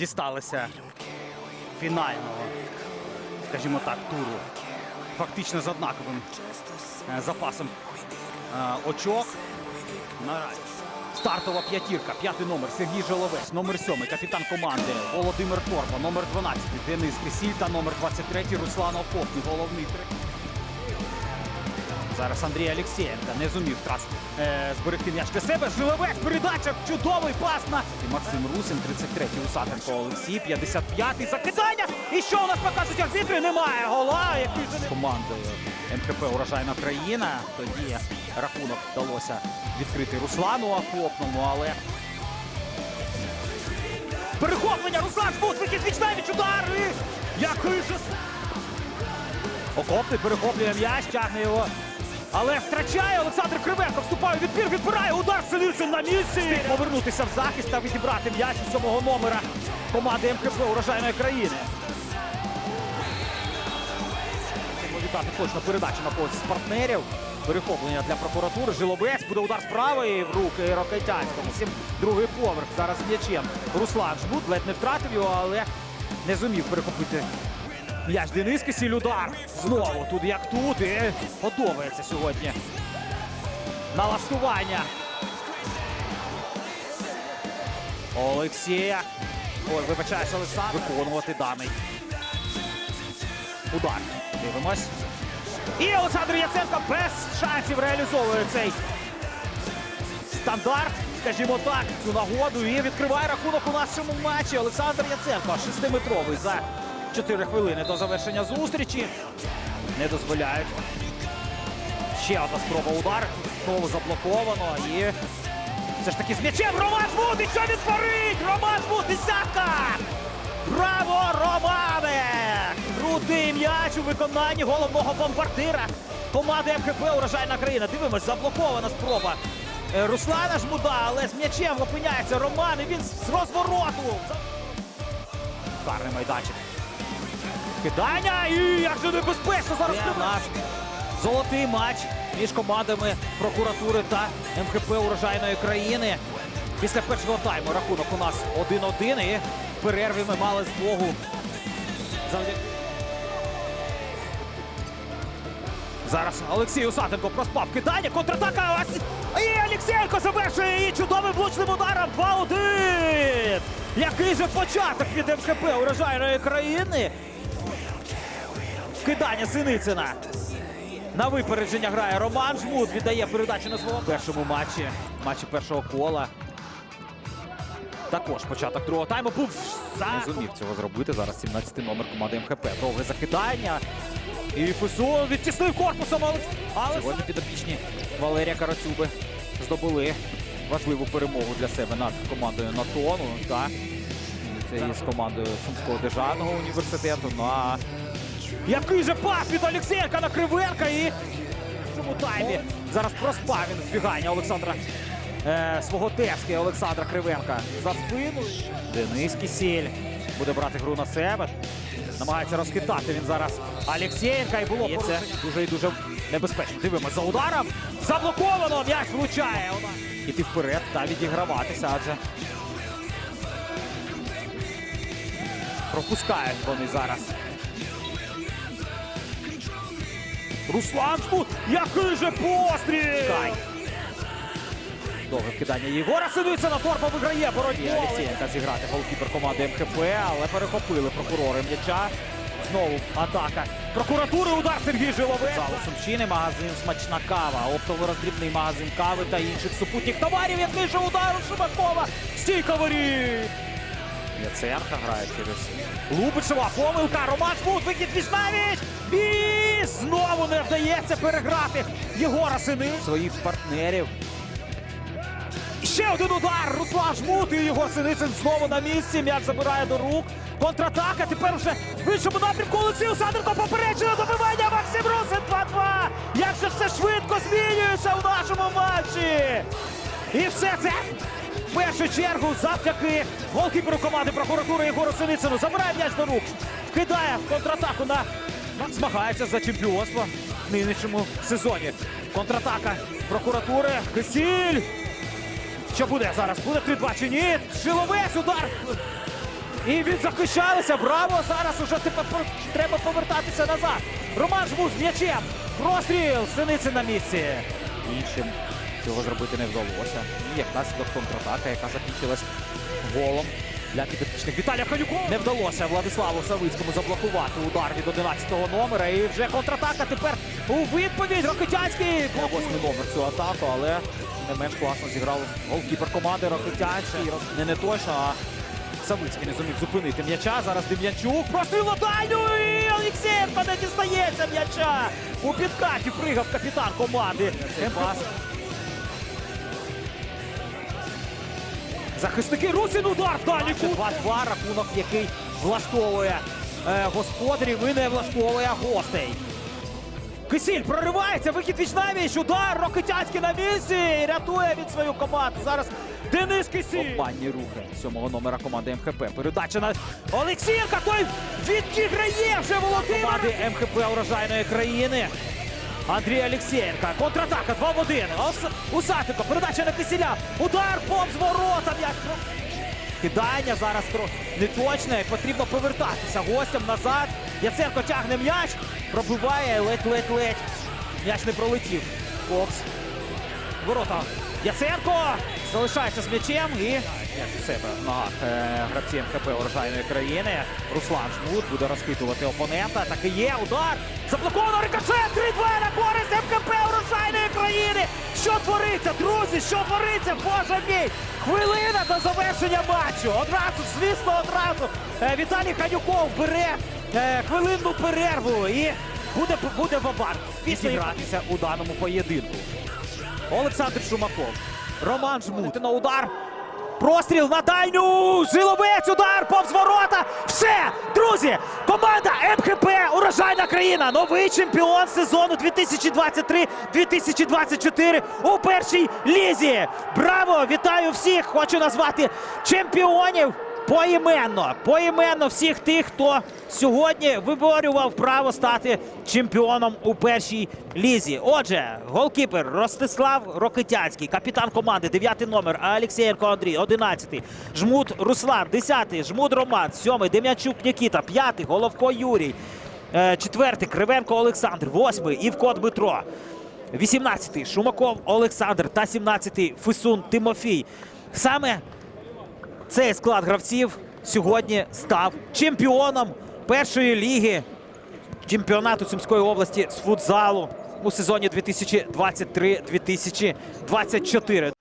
дісталися фінального, скажімо так, туру. Фактично з однаковим е, запасом е, очок. Наразі. Стартова п'ятірка, п'ятий номер Сергій Жоловець, номер сьомий, капітан команди Володимир Торба, номер 12 Денис Кисіль та номер 23 Руслан Окопний, головний три. Зараз Андрій Олексєєнка не зумів трас е, зберегти м'яч для себе. Жиловець, передача, чудовий пас на І Максим Русин, 33-й Усатенко Олексій, 55-й закидання. І що у нас покажуть арбітри? Немає гола, який же командою МКП Урожайна країна. Тоді рахунок вдалося відкрити Руслану Окопному, але перехоплення Руслан Жмут, вихід віч навіть удар. Який же Окопний перехоплює м'яч, тягне його. Але втрачає Олександр Кривенко. Вступає у відбір, відбирає удар. Синильцин на місці. Встиг повернутися в захист та відібрати м'яч у сьомого номера команди МКП урожайної країни. Вітати точно передачу на когось з партнерів. Перехоплення для прокуратури. Жиловець буде удар з правої в руки Рокетянському. Другий поверх. Зараз м'ячем. Руслан Жмут ледь не втратив його, але не зумів перехопити М'яч Денис Кисіль удар. Знову тут як тут. І подобається сьогодні. Налаштування. Олексія. Ой, вибачаюсь, Олександр. Виконувати даний. Удар. Дивимось. І Олександр Яценко без шансів реалізовує цей стандарт, скажімо так, цю нагоду. І відкриває рахунок у нашому матчі. Олександр Яценко, шестиметровий за 4 хвилини до завершення зустрічі. Не дозволяють. Ще одна спроба удар. Знову заблоковано. І все ж таки з м'ячем Роман! І що він творить? Роман Жмут, десятка! Браво, Романе! Крутий м'яч у виконанні головного бомбардира команди МКП Урожайна країна. Дивимось, заблокована спроба е, Руслана Жмуда, але з м'ячем опиняється Роман. І він з розвороту. Карний майданчик. Кидання і як же небезпечно зараз у нас золотий матч між командами прокуратури та МХП урожайної країни. Після першого тайму рахунок у нас 1-1 і в перерві ми мали змогу завдяки. Зараз Олексій Усатенко проспав кидання, контратака. І Олексєнко завершує її чудовим влучним ударом 2-1. Який же початок від МКП урожайної країни? Кидання Синицина. На випередження грає Роман Жмут. Віддає передачу на свого першому матчі. Матчі першого кола. Також початок другого тайму був за... не зумів цього зробити. Зараз 17-й номер команди МХП. Довге закидання. І Фесун відтіснив корпусом. Але, але сьогодні підопічні Валерія Карацюби здобули важливу перемогу для себе над командою Натону. Це і з командою Сумського державного університету. На який же пас від Олексєнка на Кривенка і в цьому таймі зараз проспав він збігання Олександра е, свого тески Олександра Кривенка за спину. Денис Кісіль буде брати гру на себе. Намагається розхитати він зараз Олексєнка і було порушення. дуже і дуже небезпечно. Дивимося за ударом. Заблоковано. М'яч влучає. Іти вперед та відіграватися, адже пропускають вони зараз. Руслан Шмут, який же постріл! Кай. Довге вкидання Єгора Синицина, Торба виграє боротьбу. Олексієнка зіграти голкіпер команди МХП, але перехопили прокурори м'яча. Знову атака. Прокуратури удар Сергій Жиловець. Залу Сумщини, магазин Смачна кава, оптово-роздрібний магазин кави та інших супутніх товарів. Який же удар у Шибакова. Стійка воріт. Яценка грає через Лубичева. Помилка. Роман Шмут. Вихід Вішнавіч. І знову не вдається переграти Єгора Сини. Своїх партнерів. Ще один удар. Руслан Жмут і Єгор Синицин знову на місці. М'яч забирає до рук. Контратака. Тепер вже в іншому напрямку Олексій Усаденко попереджено добивання. Максим Русин 2-2. Як же все швидко змінюється в нашому матчі. І все це в першу чергу завдяки голкіперу команди прокуратури Єгору Синицину. Забирає м'яч до рук. Вкидає контратаку на змагається за чемпіонство в нинішньому сезоні. Контратака прокуратури. Кисіль. Що буде зараз? Буде 3-2 чи ні? Шиловець удар. І відзахищалися. Браво! Зараз уже треба повертатися назад. Роман Жмуз м'ячем. Простріл. Синиці на місці. Іншим цього зробити не вдалося. І як наслідок контратака, яка закінчилась голом для підопічних Віталія Ханюкова. Не вдалося Владиславу Савицькому заблокувати удар від 11-го номера. І вже контратака тепер у відповідь. Рокитянський блокує восьмий номер цю атаку, але не менш класно зіграв голкіпер команди Рокитянський. Роз- Не, не точно, а Савицький не зумів зупинити м'яча. Зараз Дем'янчук. Простріл на дальню. І Олексєнко не дістається м'яча. У підкаті пригав капітан команди. Пас. Захисники Русин удар кут. 2-2 рахунок, який влаштовує е, господарів і не влаштовує гостей. Кисіль проривається, вихід віч навіч, удар, Рокитянський на місці, рятує від свою команду. Зараз Денис Кисіль. Обманні рухи сьомого номера команди МХП. Передача на Олексієнка, той відіграє вже Володимир. Команди МХП урожайної країни. Андрій Олексєєнка. Контратака 2 в 1. Ос- Усатенко. Передача на Кисіля. Удар повз ворота. М'яч. Кидання зараз неточне. Потрібно повертатися гостям назад. Яценко тягне м'яч. Пробиває ледь-ледь-ледь. М'яч не пролетів. Кокс. Ворота. Яценко залишається з м'ячем і у себе в ногах е, гравці МКП урожайної країни. Руслан Жмут буде розхитувати опонента. Так і є. Удар. Заблоковано рикошет. 3-2 на користь МКП урожайної країни. Що твориться, друзі? Що твориться? Боже мій! Хвилина до завершення матчу. Одразу, звісно, одразу. Е, Віталій Ханюков бере е, хвилинну перерву і буде, буде вабар. Після гратися у даному поєдинку. Олександр Шумаков. Роман Жмут на удар. Простріл на дальню. Жиловець удар повз ворота. Все, друзі, команда МХП урожайна країна. Новий чемпіон сезону 2023-2024 у першій лізі. Браво! Вітаю всіх! Хочу назвати чемпіонів поіменно. Поіменно всіх тих, хто сьогодні виборював право стати чемпіоном у першій лізі. Отже, голкіпер Ростислав Рокитянський, капітан команди, 9 номер, Алексєєнко Андрій, 11, Жмут Руслан, 10, Жмут Роман, 7, Дем'янчук Нікіта, 5, Головко Юрій, 4, Кривенко Олександр, 8, Івко Дмитро. 18-й Шумаков Олександр та 17-й Фисун Тимофій. Саме цей склад гравців сьогодні став чемпіоном першої ліги чемпіонату Сумської області з футзалу у сезоні 2023-2024.